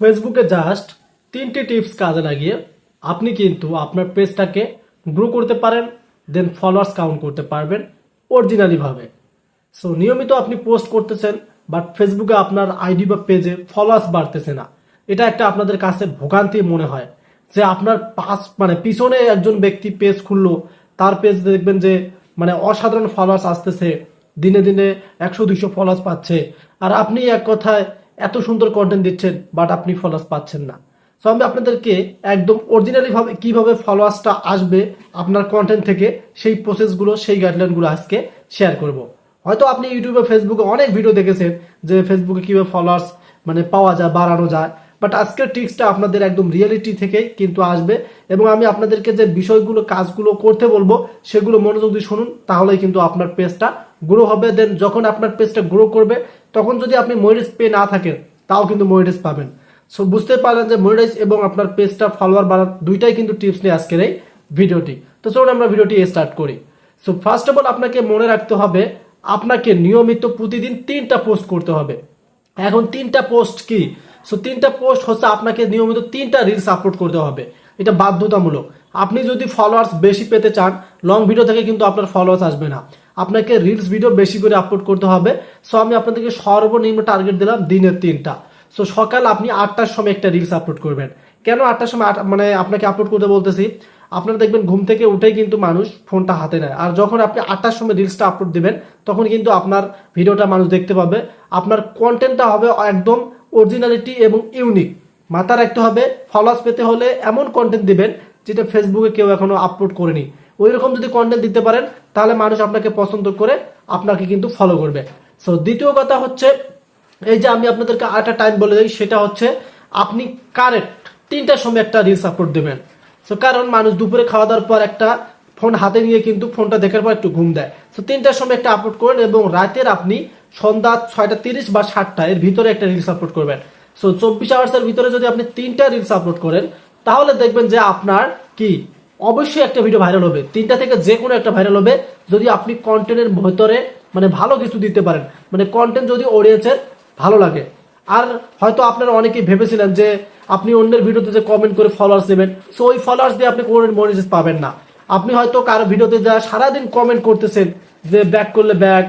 ফেসবুকে জাস্ট তিনটি টিপস কাজে লাগিয়ে আপনি কিন্তু আপনার পেজটাকে গ্রো করতে পারেন দেন ফলোয়ার্স কাউন্ট করতে পারবেন অরিজিনালিভাবে সো নিয়মিত আপনি পোস্ট করতেছেন বাট ফেসবুকে আপনার আইডি বা পেজে ফলোয়ার্স বাড়তেছে না। এটা একটা আপনাদের কাছে ভোগান্তি মনে হয়, যে আপনার পাস মানে পিছনে একজন ব্যক্তি পেজ খুললো, তার পেজ দেখবেন যে মানে অসাধারণ ফলোয়ার্স আসতেছে, দিনে দিনে একশো, দুইশো ফলোয়ার্স পাচ্ছে। আর আপনি এক কথায় এত সুন্দর কন্টেন্ট দিচ্ছেন বাট আপনি ফলোয়ার্স পাচ্ছেন না। সো আমি আপনাদেরকে একদম অরিজিনালি ভাবে, কীভাবে ফলোয়ার্সটা আসবে আপনার কন্টেন্ট থেকে, সেই প্রসেসগুলো সেই গাইডলাইনগুলো আজকে শেয়ার করব। হয়তো আপনি ইউটিউবে ফেসবুকে অনেক ভিডিও দেখেছেন, যে ফেসবুকে কীভাবে ফলোয়ার্স মানে পাওয়া যায়, বাড়ানো যায়। বাট আজকের টিক্সটা আপনাদের একদম রিয়েলিটি থেকেই কিন্তু আসবে, এবং আমি আপনাদেরকে যে বিষয়গুলো, কাজগুলো করতে বলব, সেগুলো মনোযোগ দিয়ে শুনুন, তাহলেই কিন্তু আপনার পেজটা গ্রো হবে দেন যখন আপনার পেজটা গ্রো করবে, তখন যদি আপনি মনিটাইজ পে না থাকেন, তাও কিন্তু মনিটাইজ পাবেন। সো বুঝতে পারলেন যে মনিটাইজ এবং আপনার পেজটা ফলোয়ার বাড়ার দুইটাই কিন্তু টিপস নিয়ে আজকের এই ভিডিওটি তো চলুন আমরা ভিডিওটি স্টার্ট করি। সো ফার্স্ট অফ অল আপনাকে মনে রাখতে হবে, আপনাকে নিয়মিত প্রতিদিন তিনটা পোস্ট করতে হবে। এখন তিনটা পোস্ট কি? সো তিনটা পোস্ট হচ্ছে আপনাকে নিয়মিত তিনটা রিলস আপলোড করতে হবে। এটা বাধ্যতামূলক। আপনি যদি ফলোয়ার্স বেশি পেতে চান লং ভিডিও থেকে কিন্তু আপনার ফলোয়ার্স আসবে না। আপনাকে রিলস ভিডিও বেশি করে আপলোড করতে হবে। সো আমি আপনাদেরকে সর্বনিম্ন টার্গেট দিলাম দিনের তিনটা। সো সকাল আপনি আটটার সময় একটা রিলস আপলোড করবেন। কেন আটটার সময় মানে আপনাকে আপলোড করতে বলতেছি? আপনারা দেখবেন ঘুম থেকে উঠেই কিন্তু মানুষ ফোনটা হাতে নেয়। আর যখন আপনি আটটার সময় রিলসটা আপলোড দিবেন, তখন কিন্তু আপনার ভিডিওটা মানুষ দেখতে পাবে। আপনার কন্টেন্টটা হবে একদম অরিজিনালিটি এবং ইউনিক মাথা রাখতে হবে ফলোয়ার্স পেতে হলে এমন কন্টেন্ট দিবেন যেটা ফেসবুকে কেউ এখনও আপলোড করেনি। ওই রকম যদি কন্টেন্ট দিতে পারেন, তাহলে মানুষ আপনাকে পছন্দ করে আপনাকে কিন্তু ফলো করবে। সো দ্বিতীয় কথা হচ্ছে, এই যে আমি আপনাদেরকে আরেকটা টাইম বলে দিই, সেটা হচ্ছে আপনি কারেক্ট তিনটার সময় একটা রিলস আপলোড দেবেন। সো কারণ মানুষ দুপুরে খাওয়া দাওয়ার পর একটা ফোন হাতে নিয়ে কিন্তু ফোনটা দেখার পর একটু ঘুম দেয়। সো তিনটার সময় একটা আপলোড করেন এবং রাতের আপনি সন্ধ্যা ছয়টা তিরিশ বা সাতটা এর ভিতরে একটা রিলস আপলোড করবেন। সো চব্বিশ আওয়ার্সের ভিতরে যদি আপনি তিনটা রিলস আপলোড করেন, তাহলে দেখবেন যে আপনার কি অবশ্যই একটা ভিডিও ভাইরাল হবে। তিনটা থেকে যে কোনো একটা ভাইরাল হবে। যদি আপনি কন্টেন্টের ভেতরে মানে ভালো কিছু দিতে পারেন মানে কন্টেন্ট যদি অডিয়েন্সের ভালো লাগে। আর হয়তো আপনারা অনেকেই ভেবেছিলেন যে আপনি অন্যের ভিডিওতে যে কমেন্ট করে ফলোয়ার্স দেবেন সো ওই ফলোয়ার্স দিয়ে আপনি কোনো মনিটাইজ পাবেন না। আপনি হয়তো কারও ভিডিওতে যা সারাদিন কমেন্ট করতেছেন, যে ব্যাক করলে ব্যাক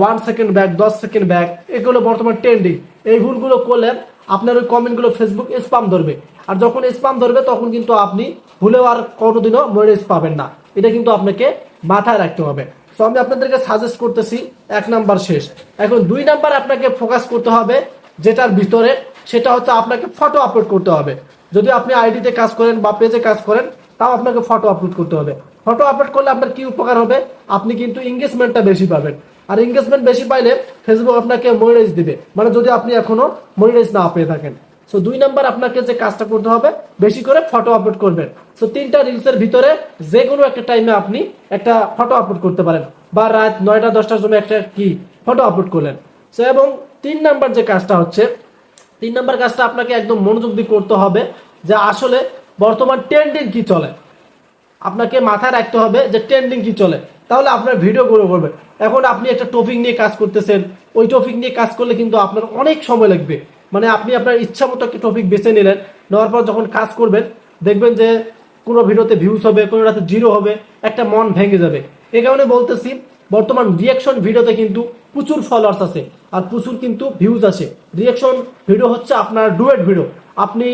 ওয়ান সেকেন্ড ব্যাক দশ সেকেন্ড ব্যাক এগুলো বর্তমান ট্রেন্ডিং এই ভুলগুলো করলে আপনার ওই কমেন্টগুলো ফেসবুক স্পাম ধরবে। আর যখন স্পাম ধরবে, তখন কিন্তু আপনি ভুলেও আর কোনোদিনও মনিটাইজ পাবেন না। এটা কিন্তু আপনাকে মাথায় রাখতে হবে। সো আমি আপনাদেরকে সাজেস্ট করতেছি, এক নাম্বার শেষ। এখন দুই নাম্বার আপনাকে ফোকাস করতে হবে, যেটার ভিতরে সেটা হচ্ছে আপনাকে ফটো আপলোড করতে হবে। যদি আপনি আইডিতে কাজ করেন বা পেজে কাজ করেন, তাও আপনাকে ফটো আপলোড করতে হবে। ফটো আপলোড করলে আপনার কি উপকার হবে? আপনি কিন্তু এঙ্গেজমেন্টটা বেশি পাবেন। আর এঙ্গেজমেন্ট বেশি পাইলে ফেসবুক আপনাকে মনিটাইজ দিবে। মানে যদি আপনি এখনও মনিটাইজ না পেয়ে থাকেন। সো দুই নাম্বার আপনাকে যে কাজটা করতে হবে, বেশি করে ফটো আপলোড করবেন। সো তিনটা রিলসের ভিতরে যে কোনো একটা টাইমে আপনি একটা ফটো আপলোড করতে পারেন। বা রাত নয়টা, দশটার জন্য একটা কি ফটো আপলোড করলেন। সো এবং তিন নাম্বার যে কাজটা হচ্ছে, তিন নাম্বার কাজটা আপনাকে একদম মনোযোগ দিয়ে করতে হবে যে আসলে বর্তমান ট্রেন্ডিং কি চলে। আপনাকে মাথায় রাখতে হবে যে ট্রেন্ডিং কি চলে। তাহলে আপনার ভিডিও গ্রো করবে। এখন আপনি একটা টপিক নিয়ে কাজ করতেছেন। ওই টপিক নিয়ে কাজ করলে কিন্তু আপনার অনেক সময় লাগবে। মানে আপনি আপনার ইচ্ছা মতো একটা টপিক বেছে নিলেন, নেওয়ার পর যখন কাজ করবেন, দেখবেন যে কোনো ভিডিওতে ভিউজ হবে, কোনো রাতে জিরো হবে, একটা মন ভেঙে যাবে। এই কারণে বলতেছি, বর্তমান রিয়াকশন ভিডিওতে কিন্তু প্রচুর ফলোয়ার্স আছে আর প্রচুর কিন্তু ভিউজ আছে। রিয়াকশন ভিডিও হচ্ছে আপনার ডুয়েট ভিডিও আপনি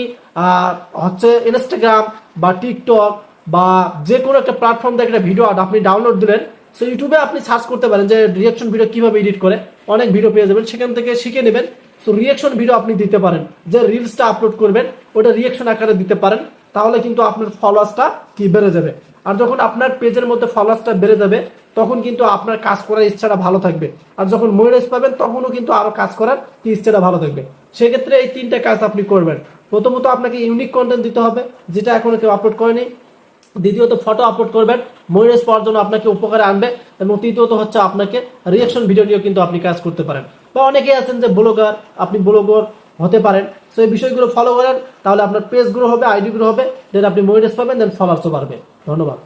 হচ্ছে ইনস্টাগ্রাম বা টিকটক বা যে কোনো একটা প্ল্যাটফর্ম থেকে একটা ভিডিও আপনি ডাউনলোড দিলেন সো ইউটিউবে আপনি সার্চ করতে পারেন যে রিয়াকশন ভিডিও কীভাবে এডিট করে। অনেক ভিডিও পেয়ে যাবেন, সেখান থেকে শিখে নেবেন। সো রিয়াকশন ভিডিও আপনি দিতে পারেন। যে রিলসটা আপলোড করবেন, ওটা রিয়াকশন আকারে দিতে পারেন, তাহলে কিন্তু আপনার ফলোয়ার্সটা কি বেড়ে যাবে। আর যখন আপনার পেজের মধ্যে ফলোয়ার্সটা বেড়ে যাবে, তখন কিন্তু আপনার কাজ করার ইচ্ছাটা ভালো থাকবে। আর যখন মনিটাইজ পাবেন, তখনও কিন্তু আরও কাজ করার ইচ্ছাটা ভালো থাকবে। সেক্ষেত্রে এই তিনটা কাজ আপনি করবেন। প্রথমত আপনাকে ইউনিক কন্টেন্ট দিতে হবে, যেটা এখনও কেউ আপলোড করেনি। দ্বিতীয়ত ফটো আপলোড করবেন মনিটাইজ পাওয়ার জন্য আপনাকে উপকারে আনবে এবং তৃতীয়ত হচ্ছে আপনাকে রিয়াকশন ভিডিও নিয়েও কিন্তু আপনি কাজ করতে পারেন। বা অনেকেই আছেন যে ব্লগার, আপনি ব্লগার হতে পারেন সো এই বিষয়গুলো ফলো করেন, তাহলে আপনার পেজ গ্রো হবে আইডি গ্রো হবে দেন আপনি মনিটাইজ পাবেন দেন ফলোয়ার্সও বাড়বে। ধন্যবাদ।